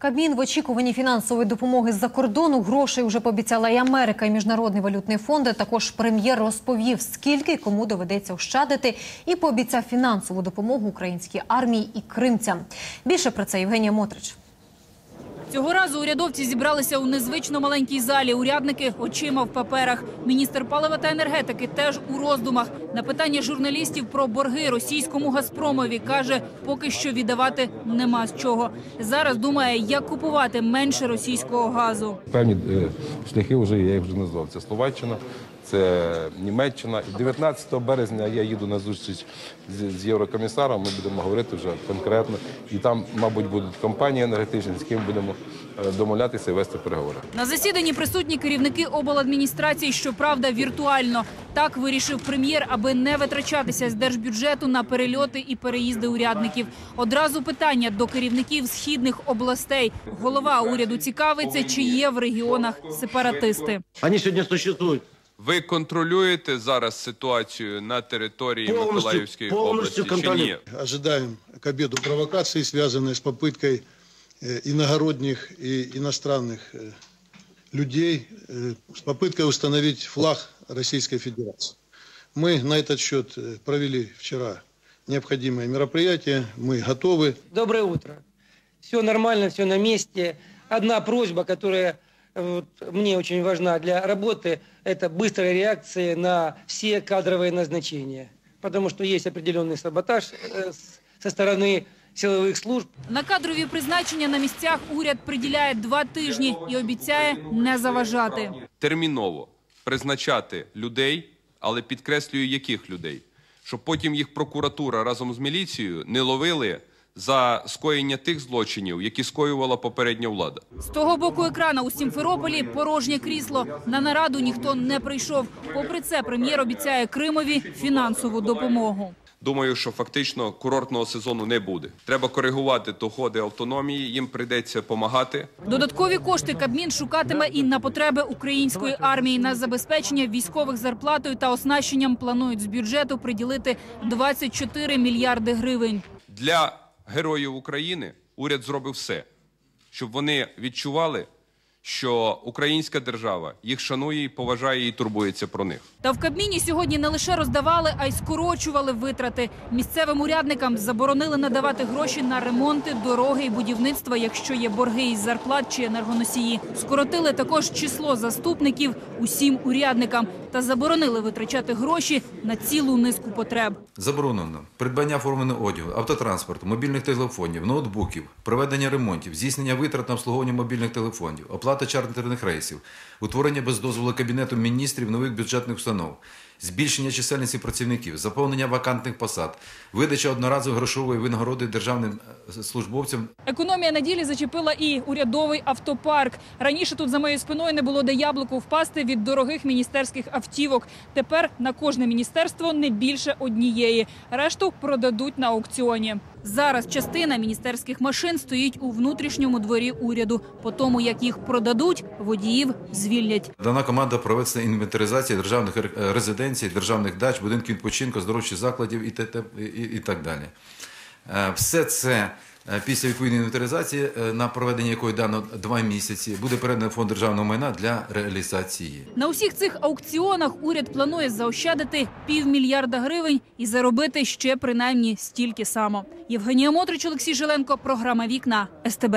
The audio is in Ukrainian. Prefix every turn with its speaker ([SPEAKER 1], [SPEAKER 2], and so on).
[SPEAKER 1] Кабмін в очікуванні фінансової допомоги з-за кордону грошей вже пообіцяла і Америка, і Міжнародний валютний фонд. Також прем'єр розповів, скільки кому доведеться ощадити, і пообіцяв фінансову допомогу українській армії і кримцям. Більше про це Євгенія Мотрич.
[SPEAKER 2] Цього разу урядовці зібралися у незвично маленькій залі. Урядники очима в паперах. Міністр палива та енергетики теж у роздумах. На питання журналістів про борги російському Газпромові каже, поки що віддавати нема з чого. Зараз думає, як купувати менше російського газу.
[SPEAKER 3] Певні е, шляхи вже я їх вже назвав. Це Словаччина, це Німеччина. І 19 березня я їду на зустріч з, з єврокомісаром. Ми будемо говорити вже конкретно. І там, мабуть, будуть компанії енергетичні, з ким будемо е, домовлятися і вести переговори.
[SPEAKER 2] На засіданні присутні керівники обладміністрації, щоправда, віртуально. Так вирішив прем'єр, аби не витрачатися з держбюджету на перельоти і переїзди урядників. Одразу питання до керівників східних областей. Голова уряду цікавиться, чи є в регіонах сепаратисти.
[SPEAKER 4] Они сегодня существуют.
[SPEAKER 5] Ви контролюєте зараз ситуацію на території
[SPEAKER 4] Повністю-
[SPEAKER 5] Миколаївської
[SPEAKER 4] повністю
[SPEAKER 5] області чи ні?
[SPEAKER 4] контролюю.
[SPEAKER 6] Ожидаем к обеду провокации, связанные с попыткой э, иногородних и иностранных э, людей, э, с попыткой установить флаг Российской Федерации. Мы на этот счет э, провели вчера необходимые мероприятия, мы готовы.
[SPEAKER 7] Доброе утро. Все нормально, все на месте. Одна просьба, которая э, вот, мне очень важна для работы, это быстрая реакция на все кадровые назначения. Потому что есть определенный саботаж э, с- со стороны силовых служб.
[SPEAKER 2] На кадрові призначення на місцях уряд приділяє два тижні і обіцяє не заважати.
[SPEAKER 5] Терміново призначати людей, але підкреслюю, яких людей, щоб потім їх прокуратура разом з міліцією не ловили за скоєння тих злочинів, які скоювала попередня влада.
[SPEAKER 2] З того боку екрана у Сімферополі порожнє крісло. На нараду ніхто не прийшов. Попри це, прем'єр обіцяє Кримові фінансову допомогу.
[SPEAKER 5] Думаю, що фактично курортного сезону не буде. Треба коригувати доходи автономії. Їм прийдеться допомагати.
[SPEAKER 2] Додаткові кошти Кабмін шукатиме і на потреби української армії. На забезпечення військових зарплатою та оснащенням планують з бюджету приділити 24 мільярди гривень.
[SPEAKER 5] Для героїв України уряд зробив все, щоб вони відчували, що українська держава їх шанує поважає і турбується про них.
[SPEAKER 2] Та в Кабміні сьогодні не лише роздавали, а й скорочували витрати. Місцевим урядникам заборонили надавати гроші на ремонти, дороги і будівництва, якщо є борги із зарплат чи енергоносії. Скоротили також число заступників усім урядникам та заборонили витрачати гроші на цілу низку потреб.
[SPEAKER 8] Заборонено придбання форменого одягу, автотранспорту, мобільних телефонів, ноутбуків, проведення ремонтів, здійснення витрат на обслуговування мобільних телефонів, оплата чартерних рейсів, утворення без дозволу Кабінету міністрів нових бюджетних установ, збільшення чисельності працівників, заповнення вакантних посад, видача одноразової грошової винагороди державним е, службовцям
[SPEAKER 2] Економія на ділі зачепила і урядовий автопарк. Раніше тут за моєю спиною не було де яблуку впасти від дорогих міністерських автівок. Тепер на кожне міністерство не більше однієї. Решту продадуть на аукціоні. Зараз частина міністерських машин стоїть у внутрішньому дворі уряду. По тому, як їх продадуть, водіїв звільнять.
[SPEAKER 8] Дана команда проведена інвентаризація державних резиденцій, державних дач, будинків відпочинку, здоровчих закладів і, і, і, так далі. Е, Все це е, після відповідної інвентаризації, е, на проведення якої дано два місяці, буде передано фонд державного майна для реалізації.
[SPEAKER 2] На усіх цих аукціонах уряд планує заощадити півмільярда гривень і заробити ще принаймні стільки само. Євгенія Мотрич, Олексій Жиленко, програма Вікна СТБ.